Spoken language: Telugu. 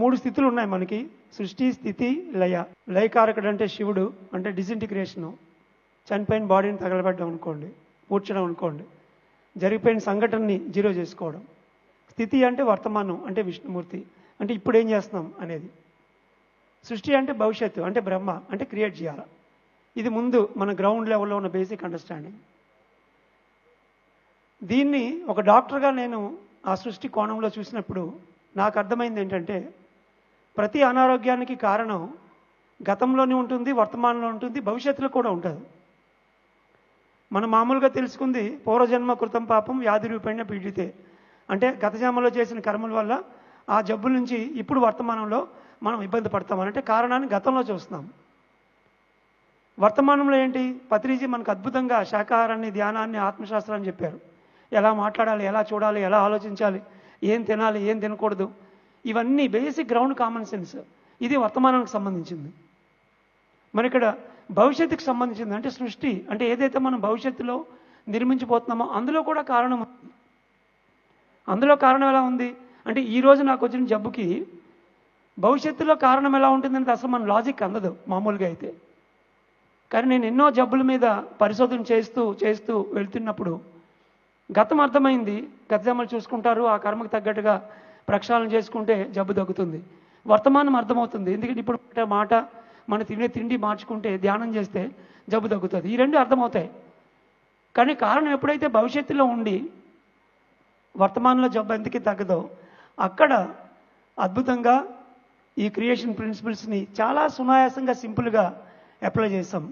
మూడు స్థితులు ఉన్నాయి మనకి. సృష్టి స్థితి లయ. లయకారకుడు అంటే శివుడు అంటే డిసింటిగ్రేషను చనిపోయిన బాడీని తగలబెట్టడం అనుకోండి పూడ్చడం అనుకోండి. జరిగిపోయిన సంఘటనని జీరో చేసుకోవడం. స్థితి అంటే వర్తమానం అంటే విష్ణుమూర్తి. అంటే ఇప్పుడు ఏం చేస్తున్నాం అనేది. సృష్టి అంటే భవిష్యత్తు అంటే బ్రహ్మ అంటే క్రియేట్ చేయాలి. ఇది ముందు మన గ్రౌండ్ లెవెల్లో ఉన్న బేసిక్ అండర్స్టాండింగ్ దీన్ని ఒక డాక్టర్గా నేను ఆ సృష్టి కోణంలో చూసినప్పుడు నాకు అర్థమైంది ఏంటంటే ప్రతి అనారోగ్యానికి కారణం గతంలోనే ఉంటుంది వర్తమానంలో ఉంటుంది భవిష్యత్తులో కూడా ఉంటుంది. మనం మామూలుగా తెలుసుకుంది పూర్వజన్మ కృతం పాపం వ్యాధి రూపేణ పీడితే. అంటే గత జన్మలో చేసిన కర్మల వల్ల ఆ జబ్బుల నుంచి ఇప్పుడు వర్తమానంలో మనం ఇబ్బంది పడతాం అంటే కారణాన్ని గతంలో చూస్తున్నాం. వర్తమానంలో ఏంటి? పత్రిజీ మనకు అద్భుతంగా శాకాహారాన్ని ధ్యానాన్ని ఆత్మశాస్త్రాన్ని చెప్పారు. ఎలా మాట్లాడాలి ఎలా చూడాలి ఎలా ఆలోచించాలి ఏం తినాలి ఏం తినకూడదు ఇవన్నీ బేసిక్ గ్రౌండ్ కామన్ సెన్స్ ఇది వర్తమానానికి సంబంధించింది. మరి ఇక్కడ భవిష్యత్తుకు సంబంధించింది అంటే సృష్టి అంటే ఏదైతే మనం భవిష్యత్తులో నిర్మించిపోతున్నామో అందులో కూడా కారణం అందులో కారణం ఎలా ఉంది? అంటే ఈ రోజు నాకు వచ్చిన జబ్బుకి భవిష్యత్తులో కారణం ఎలా ఉంటుందంటే అసలు మన లాజిక్ అందదు మామూలుగా అయితే. కానీ నేను ఎన్నో జబ్బుల మీద పరిశోధన చేస్తూ చేస్తూ వెళ్తున్నప్పుడు గతం అర్థమైంది. గత జమ్మలు చూసుకుంటారు ఆ కర్మకు తగ్గట్టుగా ప్రక్షాళన చేసుకుంటే జబ్బు తగ్గుతుంది. వర్తమానం అర్థమవుతుంది. ఎందుకంటే ఇప్పుడు మాట మన తినే తిండి మార్చుకుంటే ధ్యానం చేస్తే జబ్బు తగ్గుతుంది. ఈ రెండు అర్థమవుతాయి. కానీ కారణం ఎప్పుడైతే భవిష్యత్తులో ఉండి వర్తమానంలో జబ్బు ఎందుకు తగ్గదో అక్కడ అద్భుతంగా ఈ క్రియేషన్ ప్రిన్సిపల్స్ని చాలా సునాయాసంగా సింపుల్గా అప్లై చేస్తాం.